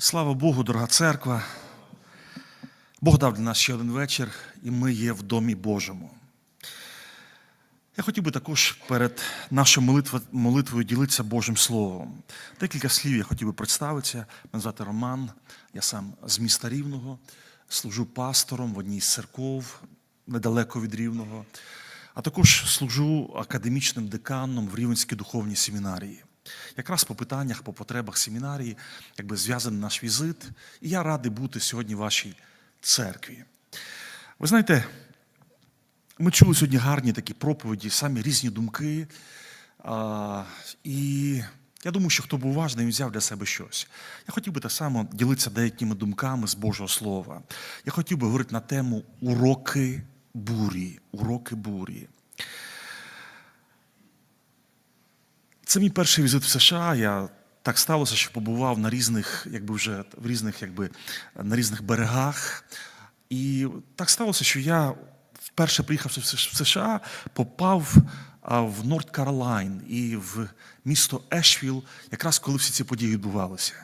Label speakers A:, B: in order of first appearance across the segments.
A: Слава Богу, дорога церква. Бог дав для нас ще один вечір, і ми є в домі Божому. Я хотів би також перед нашою молитвою, молитвою ділитися Божим Словом. Декілька слів я хотів би представитися. Мене звати Роман, я сам з міста Рівного, служу пастором в одній з церков недалеко від Рівного, а також служу академічним деканом в Рівенській духовній семінарії. Якраз по питаннях, по потребах семінарії, якби зв'язаний наш візит, і я радий бути сьогодні в вашій церкві. Ви знаєте, ми чули сьогодні гарні такі проповіді, самі різні думки. А, і я думаю, що хто був уважний, він взяв для себе щось. Я хотів би так само ділитися деякими думками з Божого Слова. Я хотів би говорити на тему уроки бурі. Уроки бурі. Це мій перший візит в США. Я так сталося, що побував на різних, якби вже в різних, якби на різних берегах. І так сталося, що я вперше приїхавши в США, попав в Норт Каролайн і в місто Ешвіл, якраз коли всі ці події відбувалися.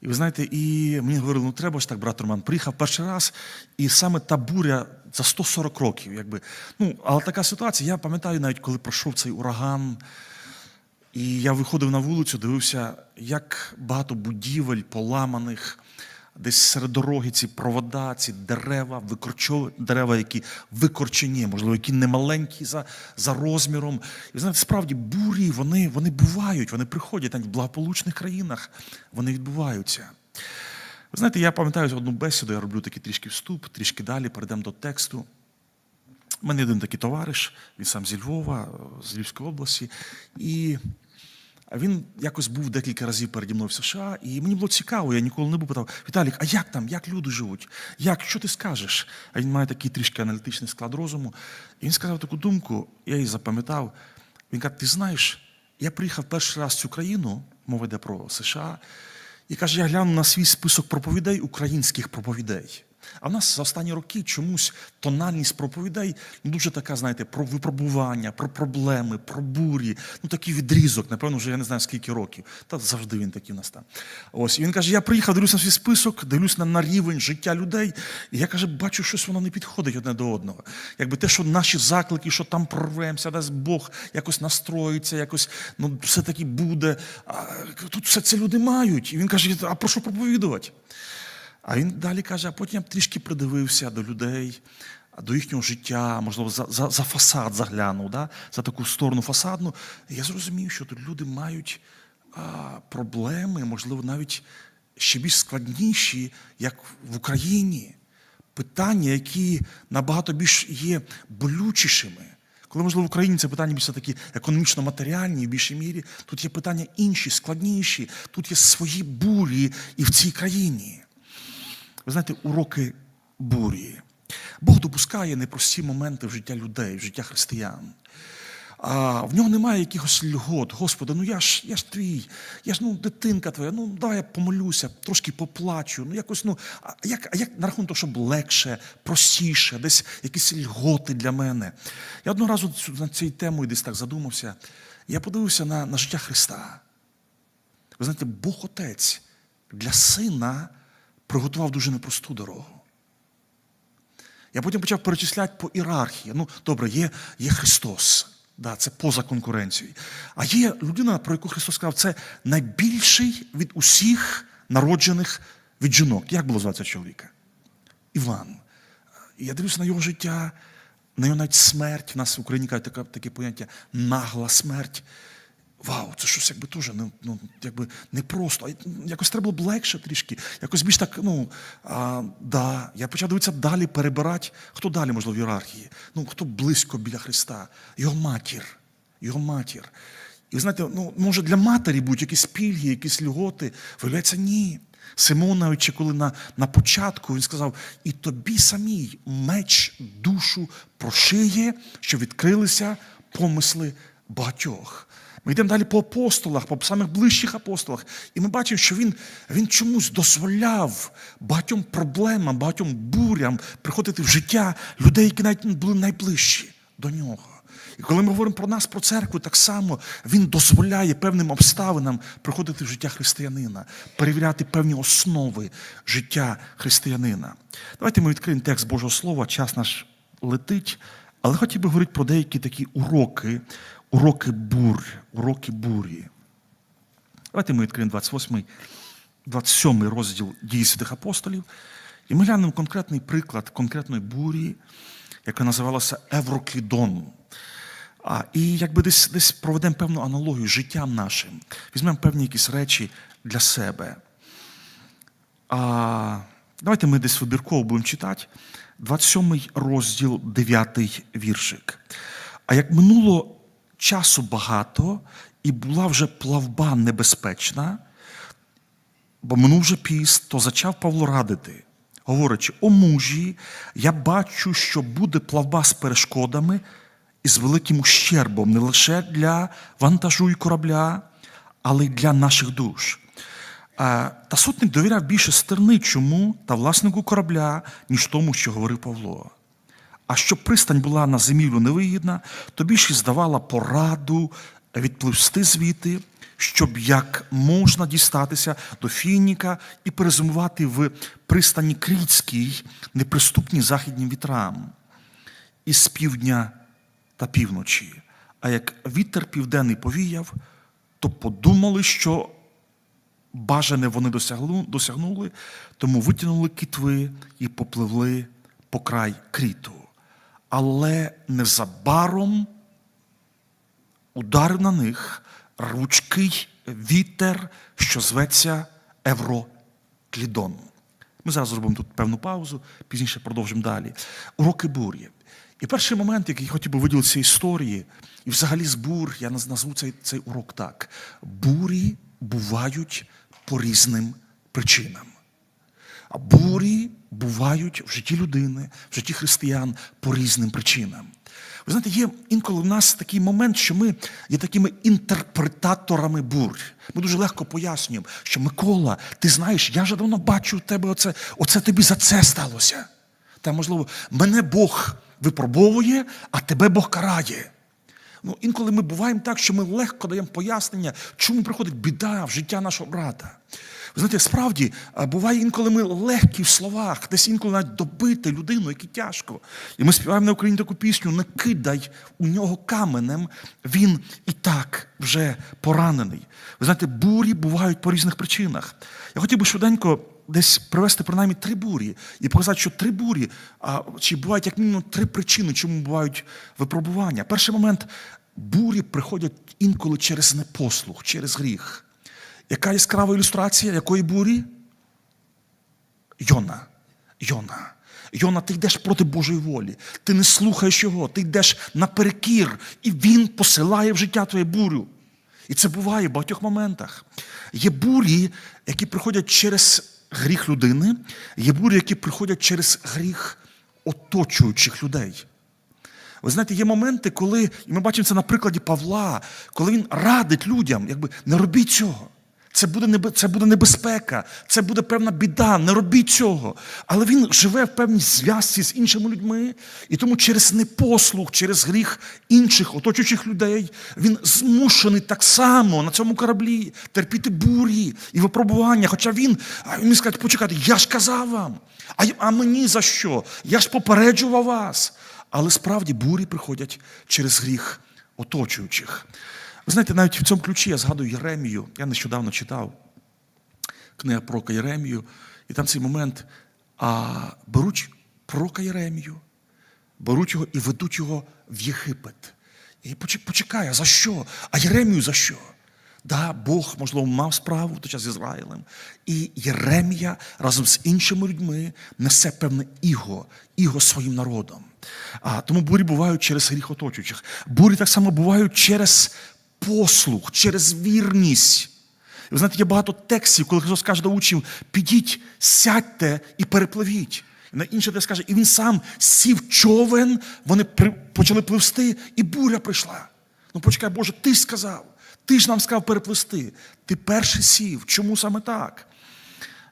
A: І ви знаєте, і мені говорили, ну треба ж так, брат Роман, приїхав перший раз, і саме та буря за 140 років. Якби. Ну, але така ситуація, я пам'ятаю навіть, коли пройшов цей ураган. І я виходив на вулицю, дивився, як багато будівель поламаних, десь серед дороги ці провода, ці дерева, викорчов... дерева, які викорчені, можливо, які немаленькі за, за розміром. І знаєте, справді бурі, вони, вони бувають, вони приходять навіть в благополучних країнах, вони відбуваються. Ви знаєте, я пам'ятаю одну бесіду, я роблю такий трішки вступ, трішки далі перейдемо до тексту. У мене один такий товариш, він сам зі Львова, з Львівської області. І він якось був декілька разів переді мною в США, і мені було цікаво, я ніколи не був питав, Віталік, а як там, як люди живуть? Як, що ти скажеш? А він має такий трішки аналітичний склад розуму. І він сказав таку думку, я її запам'ятав. Він каже: ти знаєш, я приїхав перший раз в цю країну, мова йде про США, і каже, я гляну на свій список проповідей, українських проповідей. А в нас за останні роки чомусь тональність проповідей ну, дуже така, знаєте, про випробування, про проблеми, про бурі. Ну такий відрізок, напевно, вже я не знаю скільки років. Та завжди він такий у нас там. Ось і він каже: я приїхав, дивлюсь на свій список, дивлюсь на, на рівень життя людей. І я каже, бачу, щось воно не підходить одне до одного. Якби те, що наші заклики, що там прорвемося, дасть Бог якось настроїться, якось ну все таки буде. А, тут все це люди мають. І він каже: а про що проповідувати? А він далі каже, а потім я трішки придивився до людей, до їхнього життя, можливо, за за, за фасад заглянув, да? за таку сторону фасадну. Я зрозумів, що тут люди мають а, проблеми, можливо, навіть ще більш складніші, як в Україні. Питання, які набагато більш є болючішими. Коли, можливо, в Україні це питання більше такі економічно-матеріальні, в більшій мірі, тут є питання інші, складніші, тут є свої бурі і в цій країні. Ви знаєте, уроки бурі. Бог допускає непрості моменти в життя людей, в життя християн. А в нього немає якихось льгот. Господи, ну я ж я ж твій, я ж ну дитинка твоя, ну давай я помолюся, трошки поплачу. Ну якось, ну, а як а як на рахунок того, щоб легше, простіше, десь якісь льготи для мене. Я одного разу над цією темою десь так задумався. Я подивився на, на життя Христа. Ви знаєте, Бог Отець для сина приготував дуже непросту дорогу. Я потім почав перечисляти по ієрархії. Ну, добре, є є Христос, да, це поза конкуренцією. А є людина, про яку Христос сказав, це найбільший від усіх народжених від жінок. Як було звати чоловіка? Іван. Я дивлюся на його життя, на його навіть смерть. В нас в Україні кажуть таке, таке поняття нагла смерть. Вау, це щось якби теж ну, ну, якби не просто. Якось треба було б легше трішки. Якось більш так, ну а, да. Я почав дивитися далі, перебирати, хто далі, можливо, в ієрархії. Ну, хто близько біля Христа. Його матір. Його матір. І ви знаєте, ну, може для матері будуть якісь пільги, якісь льготи. Виявляється, ні. Симон, навіть коли на на початку він сказав: і тобі самій меч душу прошиє, що відкрилися помисли багатьох. Ми йдемо далі по апостолах, по самих ближчих апостолах, і ми бачимо, що він він чомусь дозволяв багатьом проблемам, багатьом бурям приходити в життя людей, які навіть були найближчі до нього. І коли ми говоримо про нас, про церкву, так само він дозволяє певним обставинам приходити в життя християнина, перевіряти певні основи життя християнина. Давайте ми відкриємо текст Божого Слова, час наш летить, але хотів би говорити про деякі такі уроки, уроки бурь, уроки бурі. Давайте ми відкриємо 28, 27 розділ дії святих апостолів, і ми глянемо конкретний приклад конкретної бурі, яка називалася Евроклідон. А, і якби десь, десь проведемо певну аналогію з життям нашим, візьмемо певні якісь речі для себе. А, давайте ми десь вибірково будемо читати. 27 розділ, 9 віршик. А як минуло часу багато, і була вже плавба небезпечна, бо минув вже піст, то зачав Павло радити, говорячи: о мужі, я бачу, що буде плавба з перешкодами і з великим ущербом не лише для вантажу і корабля, але й для наших душ. Та сотник довіряв більше стерничому та власнику корабля, ніж тому, що говорив Павло. А щоб пристань була на зимівлю невигідна, то більше здавала пораду відпливсти звідти, щоб як можна дістатися до Фініка і перезимувати в пристані Крітській, неприступній західнім вітрам, із півдня та півночі. А як вітер південний повіяв, то подумали, що бажане вони досягнули, тому витягнули кітви і попливли по край кріту. Але незабаром ударив на них ручкий вітер, що зветься Евроклідон. Ми зараз зробимо тут певну паузу, пізніше продовжимо далі. Уроки бурі. І перший момент, який я хотів би виділити історії, і взагалі з бур, я наз- назву цей, цей урок так: бурі бувають по різним причинам. А бурі бувають в житті людини, в житті християн по різним причинам. Ви знаєте, є інколи в нас такий момент, що ми є такими інтерпретаторами бурь. Ми дуже легко пояснюємо, що Микола, ти знаєш, я вже давно бачу в тебе оце, оце тобі за це сталося. Та, можливо, мене Бог випробовує, а тебе Бог карає. Ну, інколи ми буваємо так, що ми легко даємо пояснення, чому приходить біда в життя нашого брата. Ви знаєте, справді буває інколи ми легкі в словах, десь інколи навіть добити людину, який тяжко. І ми співаємо на Україні таку пісню Не кидай у нього каменем, він і так вже поранений. Ви знаєте, бурі бувають по різних причинах. Я хотів би швиденько десь привести принаймні три бурі і показати, що три бурі, а, чи бувають як мінімум три причини, чому бувають випробування. Перший момент бурі приходять інколи через непослух, через гріх. Яка яскрава ілюстрація якої бурі? Йона. Йона. Йона, ти йдеш проти Божої волі. Ти не слухаєш його, ти йдеш наперекір, і він посилає в життя твоє бурю. І це буває в багатьох моментах. Є бурі, які приходять через гріх людини, є бурі, які приходять через гріх оточуючих людей. Ви знаєте, є моменти, коли, і ми бачимо це на прикладі Павла, коли він радить людям, якби не робіть цього. Це буде, це буде небезпека, це буде певна біда, не робіть цього. Але він живе в певній зв'язці з іншими людьми, і тому через непослух, через гріх інших оточуючих людей, він змушений так само на цьому кораблі терпіти бурі і випробування. Хоча він, він сказати, почекайте, я ж казав вам, а, а мені за що? Я ж попереджував вас. Але справді бурі приходять через гріх оточуючих. Ви знаєте, навіть в цьому ключі я згадую Єремію. Я нещодавно читав книга пророка Єремію, і там цей момент а, беруть пророка Єремію, беруть його і ведуть його в Єгипет. І поче- почекай, а за що? А Єремію за що? Да, Бог, можливо, мав справу в той час з Ізраїлем. І Єремія разом з іншими людьми несе певне іго, іго своїм народом. А, тому бурі бувають через гріх оточуючих. Бурі так само бувають через послух, через вірність. І Ви знаєте, є багато текстів, коли Христос каже до учнів, підіть, сядьте і перепливіть. На інше те скаже, і він сам сів човен, вони при- почали пливсти, і буря прийшла. Ну почекай, Боже, ти ж сказав, ти ж нам сказав переплисти. Ти перший сів. Чому саме так?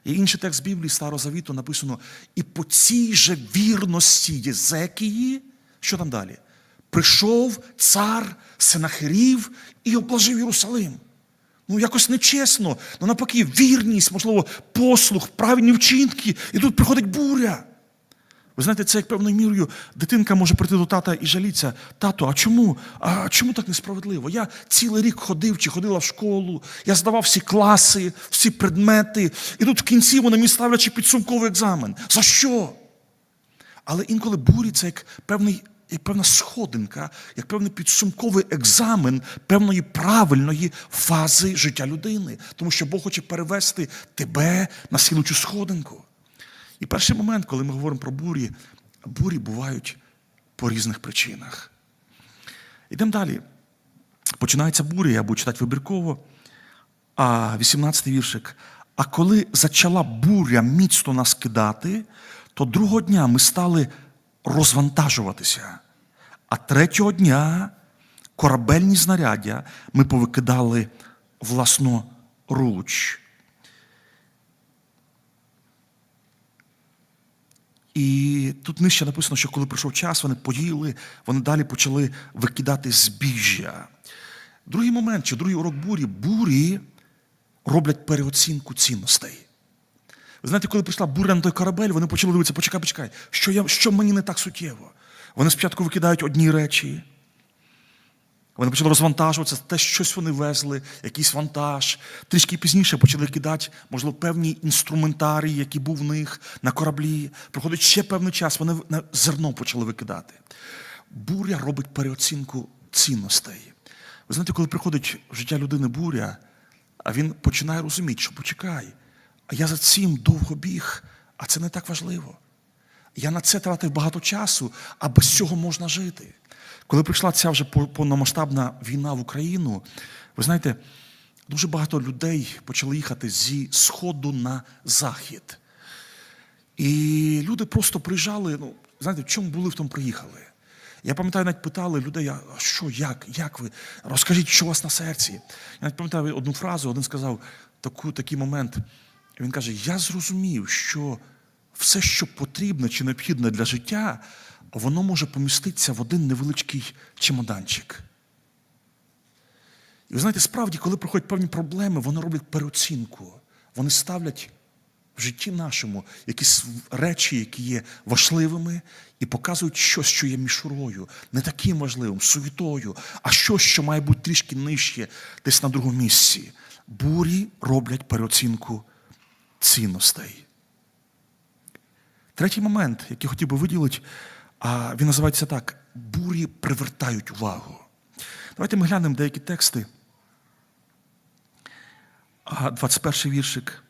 A: І інший текст Біблії Старого Завіту написано: і по цій же вірності Єзекії, що там далі? Прийшов цар Сенахерів і облажив Єрусалим. Ну, якось нечесно. Ну, навпаки, вірність, можливо, послух, правильні вчинки, і тут приходить буря. Ви знаєте, це як певною мірою дитинка може прийти до тата і жалітися. Тато, а чому? А чому так несправедливо? Я цілий рік ходив чи ходила в школу, я здавав всі класи, всі предмети, і тут в кінці вони мені ставлять підсумковий екзамен. За що? Але інколи бурі це як певний. Як певна сходинка, як певний підсумковий екзамен певної правильної фази життя людини. Тому що Бог хоче перевести тебе на слідучу сходинку. І перший момент, коли ми говоримо про бурі, бурі бувають по різних причинах. Йдемо далі. Починається буря, я буду читати вибірково. А 18-й віршик. А коли зачала буря міцно нас кидати, то другого дня ми стали розвантажуватися. А третього дня корабельні знаряддя ми повикидали власноруч. І тут нижче написано, що коли прийшов час, вони поїли, вони далі почали викидати збіжжя. Другий момент, чи другий урок бурі, бурі роблять переоцінку цінностей. Ви знаєте, коли прийшла буря на той корабель, вони почали дивитися, почекай, почекай, що, я, що мені не так суттєво. Вони спочатку викидають одні речі, вони почали розвантажуватися, те, щось вони везли, якийсь вантаж. Трішки пізніше почали кидати, можливо, певні інструментарії, які був в них на кораблі. Проходить ще певний час, вони зерно почали викидати. Буря робить переоцінку цінностей. Ви знаєте, коли приходить в життя людини буря, а він починає розуміти, що почекай, а я за цим довго біг, а це не так важливо. Я на це тратив багато часу, а без цього можна жити. Коли прийшла ця вже повномасштабна війна в Україну, ви знаєте, дуже багато людей почали їхати зі Сходу на Захід. І люди просто приїжджали, ну, знаєте, в чому були, в тому приїхали. Я пам'ятаю, навіть питали людей, а що, як, як ви? Розкажіть, що у вас на серці. Я навіть пам'ятаю одну фразу, один сказав таку, такий момент. Він каже: Я зрозумів, що все, що потрібне чи необхідне для життя, воно може поміститися в один невеличкий чемоданчик. І ви знаєте, справді, коли проходять певні проблеми, вони роблять переоцінку. Вони ставлять в житті нашому якісь речі, які є важливими, і показують щось, що є мішурою, не таким важливим, суєтою, а щось, що має бути трішки нижче, десь на другому місці. Бурі роблять переоцінку цінностей. Третій момент, який хотів би виділити, він називається так: бурі привертають увагу. Давайте ми глянемо деякі тексти. 21 віршик.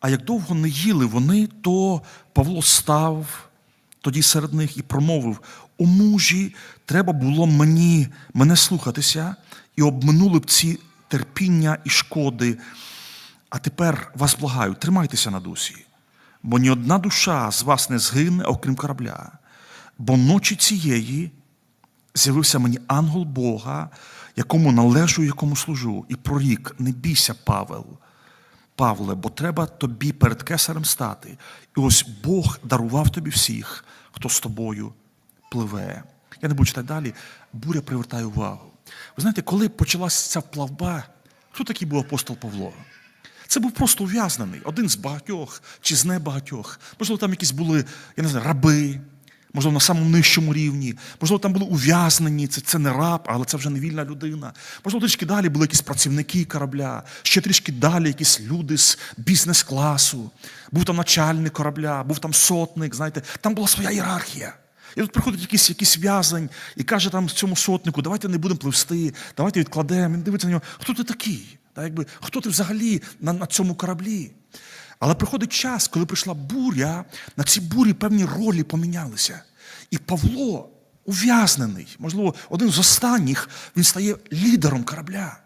A: А як довго не їли вони, то Павло став тоді серед них і промовив: у мужі треба було мені мене слухатися, і обминули б ці терпіння і шкоди. А тепер вас благаю, тримайтеся на дусі, бо ні одна душа з вас не згине, окрім корабля. Бо ночі цієї з'явився мені ангел Бога, якому належу, якому служу, і прорік, не бійся, Павел. Павле, бо треба тобі перед кесарем стати. І ось Бог дарував тобі всіх, хто з тобою пливе. Я не буду читати далі. Буря привертає увагу. Ви знаєте, коли почалася ця плавба, хто такий був апостол Павло? Це був просто ув'язнений, один з багатьох чи з небагатьох. Можливо, там якісь були, я не знаю, раби, можливо, на самому нижчому рівні, можливо, там були ув'язнені, це, це не раб, але це вже не вільна людина. Можливо, трішки далі були якісь працівники корабля, ще трішки далі якісь люди з бізнес-класу. Був там начальник корабля, був там сотник, знаєте, там була своя ієрархія. І тут приходить якийсь якийсь в'язень і каже там цьому сотнику, давайте не будемо пливсти, давайте відкладемо. Він дивиться на нього, хто ти такий? Та, якби, Хто ти взагалі на, на цьому кораблі? Але приходить час, коли прийшла буря, на цій бурі певні ролі помінялися. І Павло, ув'язнений, можливо, один з останніх, він стає лідером корабля.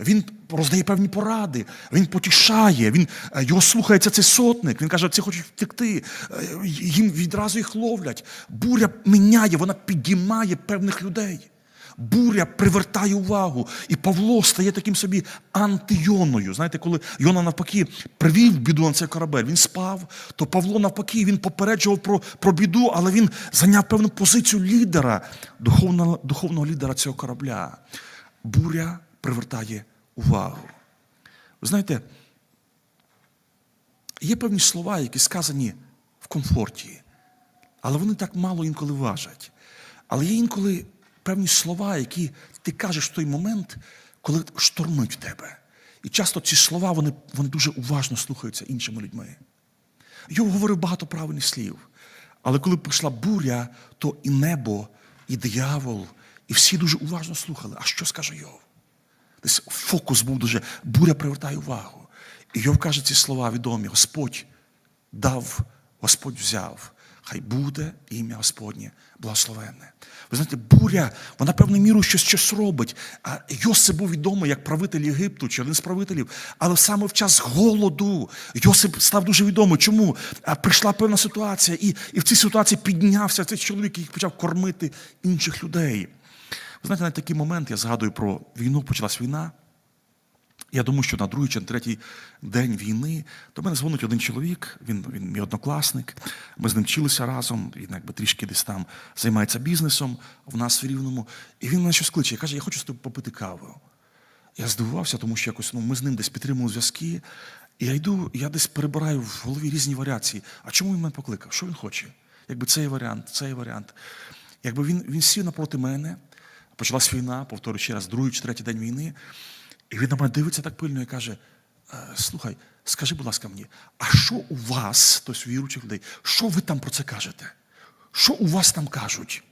A: Він роздає певні поради, він потішає, він, е, його слухається цей сотник. Він каже, ці хочуть втекти. Е, Їм відразу їх ловлять. Буря міняє, вона підіймає певних людей. Буря привертає увагу. І Павло стає таким собі антийоною. Знаєте, коли Йона навпаки привів біду на цей корабель, він спав, то Павло навпаки він попереджував про, про біду, але він зайняв певну позицію лідера, духовного, духовного лідера цього корабля. Буря привертає увагу. Ви знаєте, є певні слова, які сказані в комфорті, але вони так мало інколи важать. Але є інколи певні слова, які ти кажеш в той момент, коли штормить в тебе. І часто ці слова вони, вони дуже уважно слухаються іншими людьми. Йов говорив багато правильних слів. Але коли прийшла буря, то і небо, і диявол, і всі дуже уважно слухали. А що скаже Йов? Десь фокус був дуже, буря привертає увагу. І Йов каже ці слова відомі: Господь дав, Господь взяв. Хай буде ім'я Господнє благословенне. Ви знаєте, буря, вона певною мірою щось, щось робить. А Йосип був відомий як правитель Єгипту чи один з правителів. Але саме в час голоду Йосип став дуже відомий. Чому? А прийшла певна ситуація, і, і в цій ситуації піднявся цей чоловік, який почав кормити інших людей. Ви знаєте, на такий момент я згадую про війну, почалась війна. Я думаю, що на другий чи на третій день війни до мене дзвонить один чоловік, він, він мій однокласник. Ми з ним вчилися разом, він якби трішки десь там займається бізнесом в нас в Рівному. І він мене щось кличе. каже, я хочу з тобою попити каву. Я здивувався, тому що якось ну, ми з ним десь підтримували зв'язки. І я йду, я десь перебираю в голові різні варіації. А чому він мене покликав? Що він хоче? Якби цей варіант, цей варіант. Якби він, він сів напроти мене, почалась війна, повторюю ще раз, другий чи третій день війни. І він на мене дивиться так пильно і каже: «Е, слухай, скажи, будь ласка, мені, а що у вас, тобто віруючих людей, що ви там про це кажете? Що у вас там кажуть?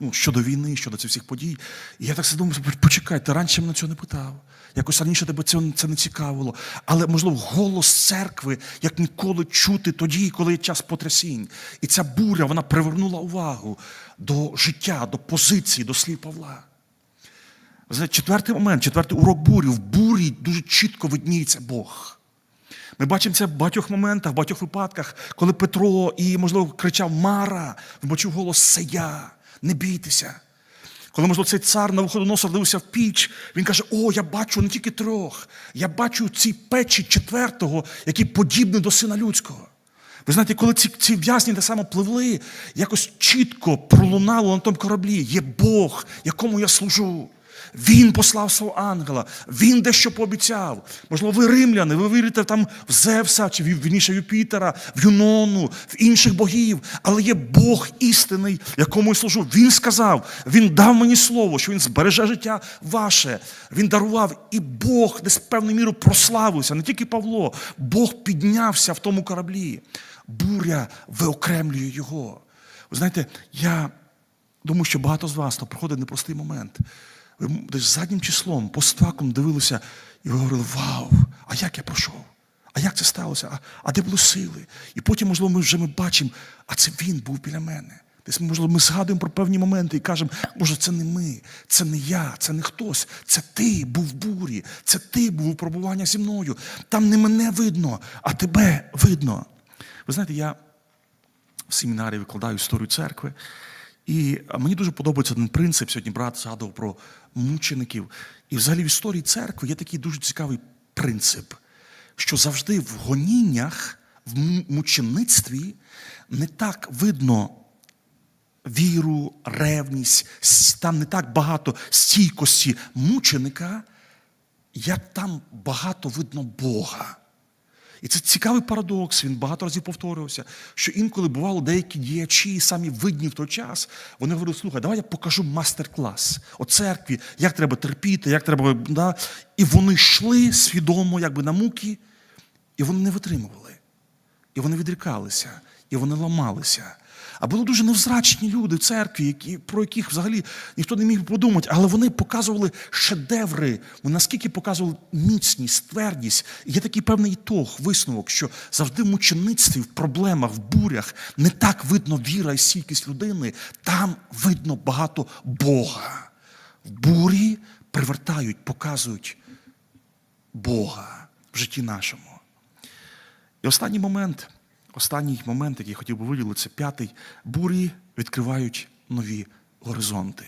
A: Ну, щодо війни, щодо цих всіх подій. І я так себе думаю, почекай, ти раніше мене цього не питав. Якось раніше тебе цього це не цікавило. Але, можливо, голос церкви, як ніколи чути тоді, коли є час потрясінь. І ця буря, вона привернула увагу до життя, до позиції, до слів Павла. Четвертий момент, четвертий урок бурі. В бурі дуже чітко видніється Бог. Ми бачимо це в багатьох моментах, в багатьох випадках, коли Петро і, можливо, кричав Мара, він почув голос «Це я, не бійтеся. Коли, можливо, цей цар на виходоносор дивився в піч, він каже: О, я бачу не тільки трьох, я бачу ці печі четвертого, які подібні до сина людського. Ви знаєте, коли ці, ці в'язні так само пливли, якось чітко пролунало на тому кораблі. Є Бог, якому я служу. Він послав свого ангела, він дещо пообіцяв. Можливо, ви римляни, ви вірите там в Зевса, чи вірніше в Юпітера, в Юнону, в інших богів. Але є Бог істинний, якому я служу. Він сказав, він дав мені слово, що він збереже життя ваше. Він дарував, і Бог десь певною мірою прославився. Не тільки Павло, Бог піднявся в тому кораблі. Буря виокремлює його. Ви знаєте, я думаю, що багато з вас то проходить непростий момент. Ви десь заднім числом, постфактум дивилися, і ви говорили: Вау! А як я пройшов? А як це сталося? А, а де були сили? І потім, можливо, ми вже ми бачимо, а це він був біля мене. Десь, можливо, ми згадуємо про певні моменти і кажемо, може, це не ми, це не я, це не хтось, це ти був в бурі, це ти був у пробування зі мною. Там не мене видно, а тебе видно. Ви знаєте, я в семінарі викладаю історію церкви. І мені дуже подобається один принцип. Сьогодні брат згадував про мучеників. І взагалі в історії церкви є такий дуже цікавий принцип, що завжди в гоніннях, в мучеництві не так видно віру, ревність, там не так багато стійкості мученика, як там багато видно Бога. І це цікавий парадокс, він багато разів повторювався, що інколи бувало деякі діячі, самі видні в той час, вони говорили, слухай, давай я покажу мастер-клас о церкві, як треба терпіти, як треба. Да? І вони йшли свідомо якби на муки, і вони не витримували. І вони відрікалися, і вони ламалися. А були дуже невзрачні люди в церкві, які, про яких взагалі ніхто не міг подумати, але вони показували шедеври, вони наскільки показували міцність, твердість. Є такий певний ітог, висновок, що завжди в мучеництві, в проблемах, в бурях не так видно віра і стійкість людини, там видно багато Бога. В бурі привертають, показують Бога в житті нашому. І останній момент. Останній момент, який я хотів би виділити, це п'ятий бурі відкривають нові горизонти.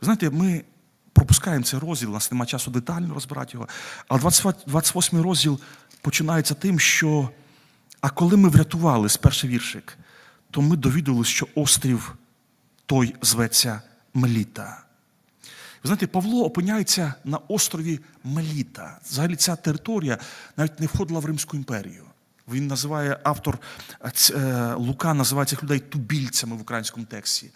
A: Ви знаєте, ми пропускаємо цей розділ, у нас немає часу детально розбирати його. Але 28 розділ починається тим, що а коли ми врятувались, перший віршик, то ми довідувалися, що острів той зветься Меліта. Ви знаєте, Павло опиняється на острові Меліта. Взагалі ця територія навіть не входила в Римську імперію. Він називає автор е, Лука називає цих людей тубільцями в українському тексті,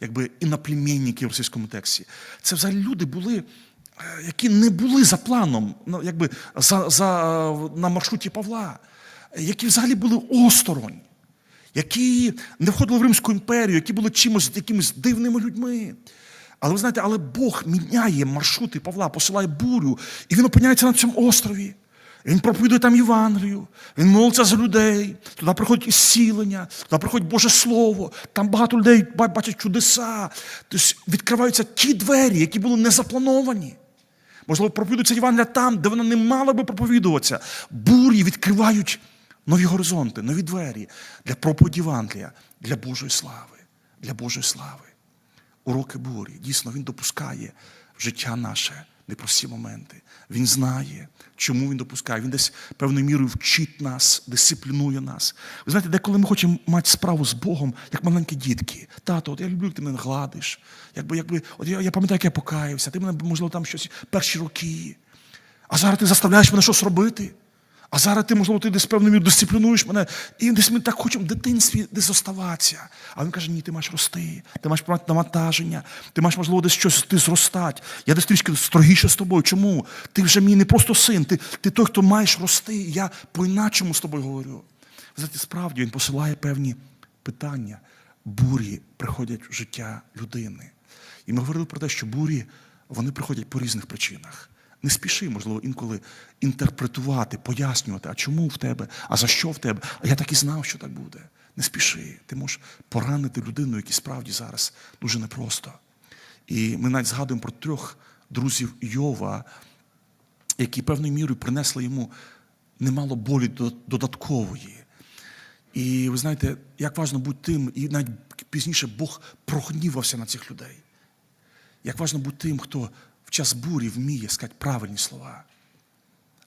A: якби іноплемінники в російському тексті. Це взагалі люди були, е, які не були за планом, ну, якби за, за, на маршруті Павла, які взагалі були осторонь які не входили в Римську імперію, які були чимось якимись дивними людьми. Але ви знаєте, але Бог міняє маршрути Павла, посилає бурю, і він опиняється на цьому острові. Він проповідує там Євангелію, він молиться за людей, туди приходить ісцілення, туди приходить Боже Слово, там багато людей бачать чудеса. Тобто відкриваються ті двері, які були не заплановані. Можливо, проповідується Євангелія там, де вона не мала би проповідуватися. Бурі відкривають нові горизонти, нові двері для проповіді Євангелія, для Божої слави, для Божої слави. Уроки бурі. Дійсно, він допускає життя наше непрості моменти. Він знає, чому він допускає. Він десь певною мірою вчить нас, дисциплінує нас. Ви знаєте, деколи ми хочемо мати справу з Богом, як маленькі дітки. Тато, от я люблю, як ти мене гладиш. Якби, якби, от я, я пам'ятаю, як я покаявся, ти мене, можливо, там щось перші роки. А зараз ти заставляєш мене щось робити. А зараз ти, можливо, ти десь певною мірою дисциплінуєш мене, і десь ми так хочемо в дитинстві десь оставатися. А він каже, ні, ти маєш рости, ти маєш мати навантаження, ти маєш, можливо, десь щось ти зростати. Я десь трішки строгіше з тобою. Чому? Ти вже мій не просто син, ти, ти той, хто маєш рости. Я по-іначому з тобою говорю. Знаєте, справді він посилає певні питання. Бурі приходять в життя людини. І ми говорили про те, що бурі вони приходять по різних причинах. Не спіши, можливо, інколи інтерпретувати, пояснювати, а чому в тебе, а за що в тебе. А я так і знав, що так буде. Не спіши. Ти можеш поранити людину, якій справді зараз дуже непросто. І ми навіть згадуємо про трьох друзів Йова, які певною мірою принесли йому немало болі додаткової. І ви знаєте, як важливо бути тим, і навіть пізніше Бог прогнівався на цих людей. Як важливо бути тим, хто в час бурі вміє сказати правильні слова.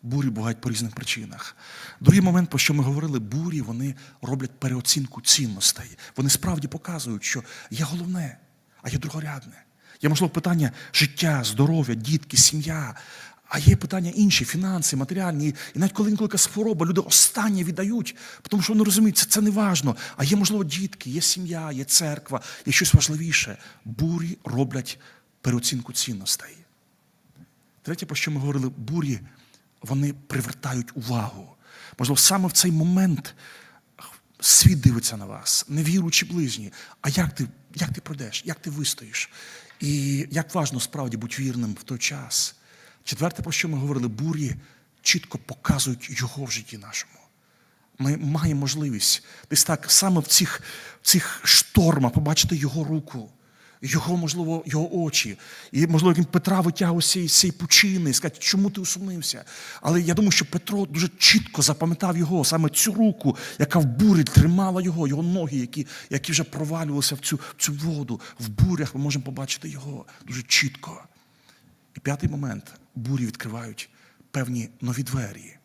A: Бурі бувають по різних причинах. Другий момент, про що ми говорили, бурі вони роблять переоцінку цінностей. Вони справді показують, що є головне, а є другорядне. Є, можливо, питання життя, здоров'я, дітки, сім'я. А є питання інші, фінанси, матеріальні. І навіть коли інколи якась хвороба, люди останнє віддають, тому що вони розуміють, це, це не важно. А є, можливо, дітки, є сім'я, є церква, є щось важливіше. Бурі роблять переоцінку цінностей. Третє, про що ми говорили, бурі, вони привертають увагу. Можливо, саме в цей момент світ дивиться на вас, невіруючі ближні. А як ти, як ти пройдеш, як ти вистоїш? І як важно справді бути вірним в той час. Четверте, про що ми говорили, бурі чітко показують його в житті нашому. Ми маємо можливість десь так саме в цих, в цих штормах побачити його руку, його, можливо, його очі. І, можливо, він Петра витягував з цієї, пучини сказати, чому ти усумнився? Але я думаю, що Петро дуже чітко запам'ятав його, саме цю руку, яка в бурі тримала його, його ноги, які, які вже провалювалися в цю, в цю воду. В бурях ми можемо побачити його дуже чітко. І п'ятий момент бурі відкривають певні нові двері.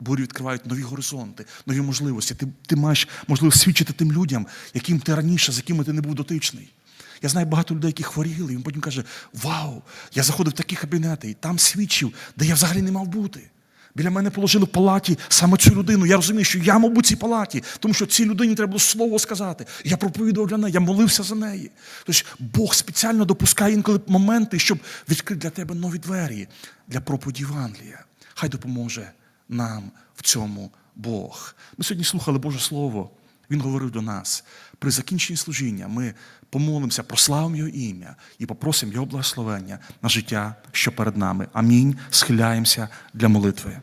A: Бурі відкривають нові горизонти, нові можливості. Ти, ти маєш можливо свідчити тим людям, яким ти раніше, з якими ти не був дотичний. Я знаю багато людей, які хворіли, і він потім каже: Вау, я заходив в такі кабінети і там свідчив, де я взагалі не мав бути. Біля мене положили в палаті саме цю людину. Я розумію, що я в цій палаті, тому що цій людині треба було слово сказати. Я проповідував для неї, я молився за неї. Тобто Бог спеціально допускає інколи моменти, щоб відкрити для тебе нові двері для проповіді Євангелія. Хай допоможе нам в цьому Бог. Ми сьогодні слухали Боже Слово. Він говорив до нас. При закінченні служіння ми помолимося, прославимо Його ім'я і попросимо Його благословення на життя, що перед нами. Амінь. Схиляємося для молитви.